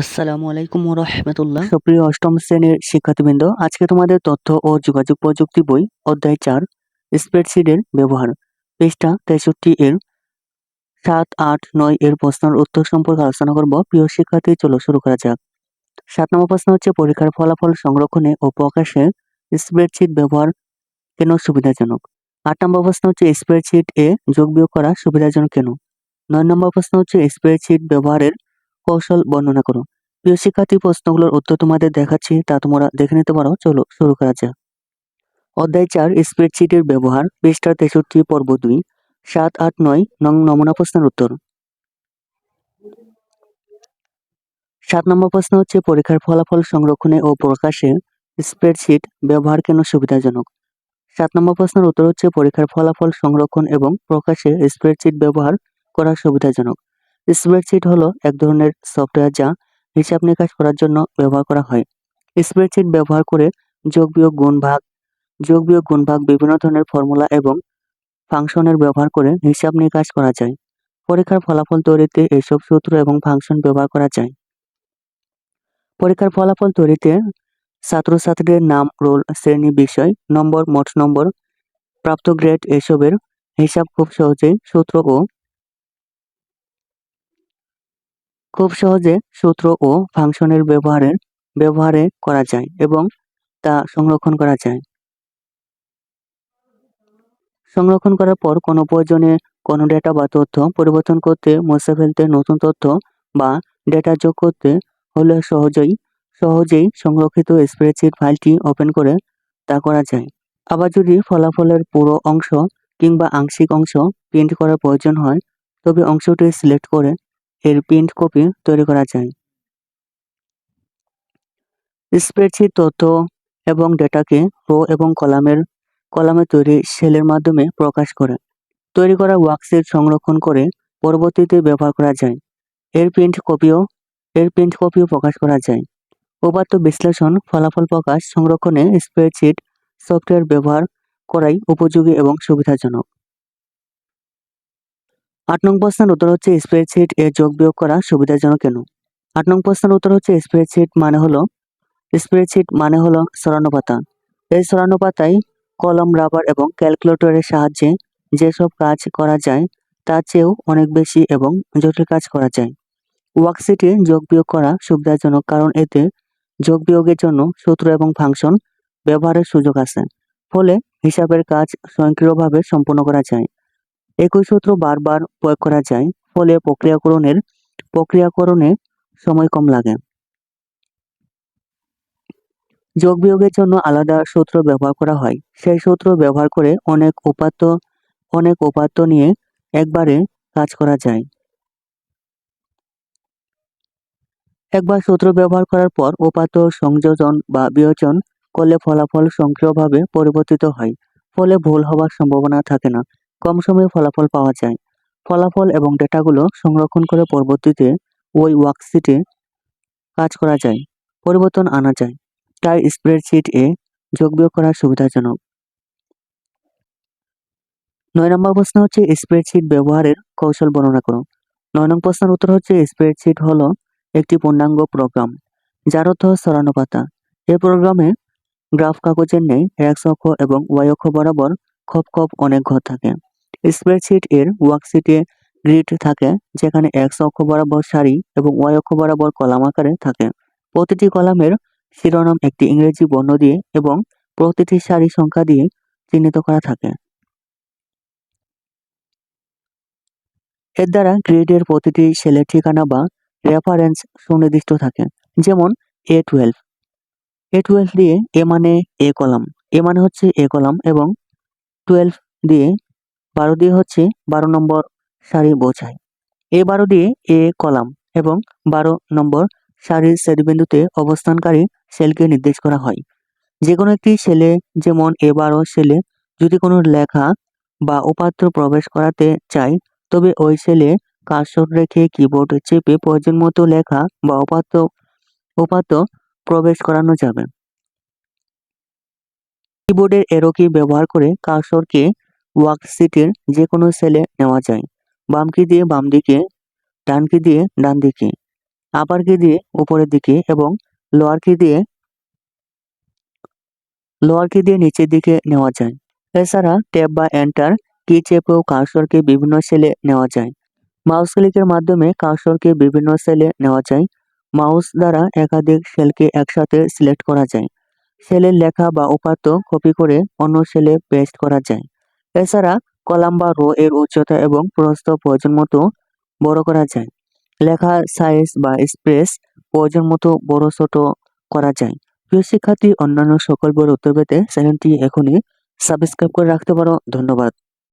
আসসালামু আলাইকুম রহমতুল্লাহ সুপ্রিয় অষ্টম শ্রেণির শিক্ষার্থীবৃন্দ, আজকে তোমাদের তথ্য ও যোগাযোগ প্রযুক্তি বই অধ্যায় চার, স্প্রেডশিটের ব্যবহার। পৃষ্ঠা তেষট্টি এর সাত, আট, নয় এর প্রশ্নের উত্তর সম্পর্কে আলোচনা করব। প্রিয় শিক্ষার্থী, চলো শুরু করা যাক। সাত নম্বর প্রশ্ন হচ্ছে, পরীক্ষার ফলাফল সংরক্ষণে ও প্রকাশে স্প্রেডশিট ব্যবহার কেন সুবিধাজনক? আট নম্বর প্রশ্ন হচ্ছে, স্প্রেডশিট এ যোগ বিয়োগ করা সুবিধাজনক কেন? নয় নম্বর প্রশ্ন হচ্ছে, স্প্রেডশিট ব্যবহারের কৌশল বর্ণনা করো। প্রিয় শিক্ষার্থী, প্রশ্নগুলোর উত্তর তোমাদের দেখাচ্ছি, তা তোমরা দেখে নিতে পারো। চলো শুরু করা যাক। অধ্যায় চার, স্প্রেডশিটের ব্যবহার পৃষ্ঠা তেষট্টি, পর্ব দুই, সাত, আট, নয়, নং নমুনা প্রশ্নের উত্তর। সাত নম্বর প্রশ্ন হচ্ছে, পরীক্ষার ফলাফল সংরক্ষণে ও প্রকাশে স্প্রেডশিট ব্যবহার কেন সুবিধাজনক? সাত নম্বর প্রশ্নের উত্তর হচ্ছে, পরীক্ষার ফলাফল সংরক্ষণ এবং প্রকাশে স্প্রেডশিট ব্যবহার করা সুবিধাজনক। স্প্রেডশিট হলো এক ধরনের সফটওয়্যার যা হিসাব নিকাশ করার জন্য ব্যবহার করা হয়। স্প্রেডশিট ব্যবহার করে যোগ বিয়োগ গুণ ভাগ, যোগ বিয়োগ গুণ ভাগ বিভিন্ন ধরনের ফর্মুলা এবং ফাংশনের ব্যবহার করে হিসাব নিকাশ করা যায়। পরীক্ষার ফলাফল তৈরিতে এসব সূত্র এবং ফাংশন ব্যবহার করা যায়। পরীক্ষার ফলাফল তৈরিতে ছাত্রছাত্রীদের নাম, রোল, শ্রেণি, বিষয়, নম্বর, মোট নম্বর, প্রাপ্ত গ্রেড এসবের হিসাব খুব সহজেই সূত্র ও খুব সহজে সূত্র ও ফাংশনের ব্যবহারের, ব্যবহারে করা যায় এবং তা সংরক্ষণ করা যায়। সংরক্ষণ করার পর কোনো প্রয়োজনে কোনো ডেটা বা তথ্য পরিবর্তন করতে মুছে ফেলতে নতুন তথ্য বা ডেটা যোগ করতে হলে সহজেই সহজেই সংরক্ষিত স্প্রেডশিট ফাইলটি ওপেন করে তা করা যায়। আবার যদি ফলাফলের পুরো অংশ কিংবা আংশিক অংশ প্রিন্ট করার প্রয়োজন হয়, তবে অংশটি সিলেক্ট করে এর প্রিন্ট কপি তৈরি করা যায়। স্প্রেডশিট তথ্য এবং ডেটাকে রো এবং কলামের, কলামে তৈরি সেলের মাধ্যমে প্রকাশ করে। তৈরি করা ওয়ার্কশিট সংরক্ষণ করে পরবর্তীতে ব্যবহার করা যায়। এর প্রিন্ট কপিও এর প্রিন্ট কপিও প্রকাশ করা যায়। উপাত্ত বিশ্লেষণ ফলাফল প্রকাশ সংরক্ষণে স্প্রেডশিট সফটওয়্যার ব্যবহার করাই উপযোগী এবং সুবিধাজনক। আট নং প্রশ্নের উত্তর হচ্ছে স্প্রেডশিট এর যোগ বিয়োগ করা সুবিধাজনক কেন? আট নং প্রশ্নের উত্তর হচ্ছে স্প্রেডশিট মানে হলো স্প্রেডশিট মানে হলো সরানো পাতা। এই সরানো পাতায় কলম রাবার এবং ক্যালকুলেটরের সাহায্যে যেসব কাজ করা যায়, তার চেয়েও অনেক বেশি এবং জটিল কাজ করা যায়। ওয়ার্কশিটে যোগ বিয়োগ করা সুবিধাজনক কারণ এতে যোগ বিয়োগের জন্য সূত্র এবং ফাংশন ব্যবহারের সুযোগ আছে। ফলে হিসাবের কাজ স্বয়ংক্রিয়ভাবে সম্পন্ন করা যায়। একই সূত্র বারবার প্রয়োগ করা যায়, ফলে প্রক্রিয়াকরণের, প্রক্রিয়াকরণে সময় কম লাগে। যোগ বিয়োগের জন্য আলাদা সূত্র ব্যবহার করা হয়। সেই সূত্র ব্যবহার করে অনেক উপাত্ত অনেক উপাত্ত নিয়ে একবারে কাজ করা যায়। একবার সূত্র ব্যবহার করার পর উপাত্ত সংযোজন বা বিয়োজন করলে ফলাফল সক্রিয়ভাবে পরিবর্তিত হয়, ফলে ভুল হওয়ার সম্ভাবনা থাকে না। কম সময়ে ফলাফল পাওয়া যায়। ফলাফল এবং ডেটাগুলো সংরক্ষণ করে পরবর্তীতে ওই ওয়ার্কশিটে কাজ করা যায়, পরিবর্তন আনা যায়। তাই স্প্রেডশিট এ যোগ বিয়োগ করা সুবিধাজনক। নয় নম্বর প্রশ্ন হচ্ছে স্প্রেডশিট ব্যবহারের কৌশল বর্ণনা করো। নয় নম্বর প্রশ্নের উত্তর হচ্ছে স্প্রেডশিট হলো একটি পূর্ণাঙ্গ প্রোগ্রাম, যার অর্থ সরানো পাতা। এই প্রোগ্রামে গ্রাফ কাগজের নেই এক্স অক্ষ এবং ওয়াই অক্ষ বরাবর খপ খপ অনেক ঘর থাকে। স্প্রেডশিট এর ওয়ার্কশিটে গ্রিড থাকে, যেখানে এক্স অক্ষ বরাবর সারি এবং ওয়াই অক্ষ বরাবর কলাম আকারে থাকে। প্রতিটি কলামের শিরোনাম একটি ইংরেজি বর্ণ দিয়ে এবং প্রতিটি সারি সংখ্যা দিয়ে চিহ্নিত করা থাকে। এর দ্বারা গ্রিডের প্রতিটি সেলের ঠিকানা বা রেফারেন্স সুনির্দিষ্ট থাকে, যেমন এ টুয়েলভ এ টুয়েলভ দিয়ে এ মানে এ কলাম। এ মানে হচ্ছে এ কলাম এবং টুয়েলভ দিয়ে বারো দিয়ে হচ্ছে বারো নম্বর সারি বোঝায় এ বারো দিয়ে এ কলাম এবং বারো নম্বর সারির শ্রেণীবিন্দুতে অবস্থানকারী সেলকে নির্দেশ করা হয়। যে কোনো একটি সেলে যেমন এ বারো সেলে যদি কোনো লেখা বা উপাত্র প্রবেশ করাতে চাই তবে ওই সেলে কার্সর রেখে কিবোর্ড চেপে প্রয়োজন মতো লেখা বা উপাত্ত উপাত্ত প্রবেশ করানো যাবে। কিবোর্ডের এরো কি ব্যবহার করে কার্সরকে ওয়ার্কশিটের যে কোনো সেলে নেওয়া যায়। বাম কি দিয়ে বাম দিকে ডান কি দিয়ে ডান দিকে আপার কি দিয়ে উপরের দিকে এবং লোয়ার কি দিয়ে লোয়ার কি দিয়ে নিচের দিকে নেওয়া যায়। এছাড়া ট্যাব বা এন্টার কি চেপেও কার্সরকে বিভিন্ন সেলে নেওয়া যায়। মাউস ক্লিকের মাধ্যমে কার্সরকে বিভিন্ন সেলে নেওয়া যায়। মাউস দ্বারা একাধিক সেলকে একসাথে সিলেক্ট করা যায়। সেলের লেখা বা উপাত্ত কপি করে অন্য সেলে পেস্ট করা যায়। এছাড়া কলাম বা রো এর উচ্চতা এবং প্রস্থ প্রয়োজন মতো বড় করা যায়। লেখা সাইজ বা স্পেস প্রয়োজন মতো বড় ছোট করা যায়। প্রিয় শিক্ষার্থী, অন্যান্য সকল বড় উত্তর পেতে চ্যানেলটি এখনই সাবস্ক্রাইব করে রাখতে পারো। ধন্যবাদ।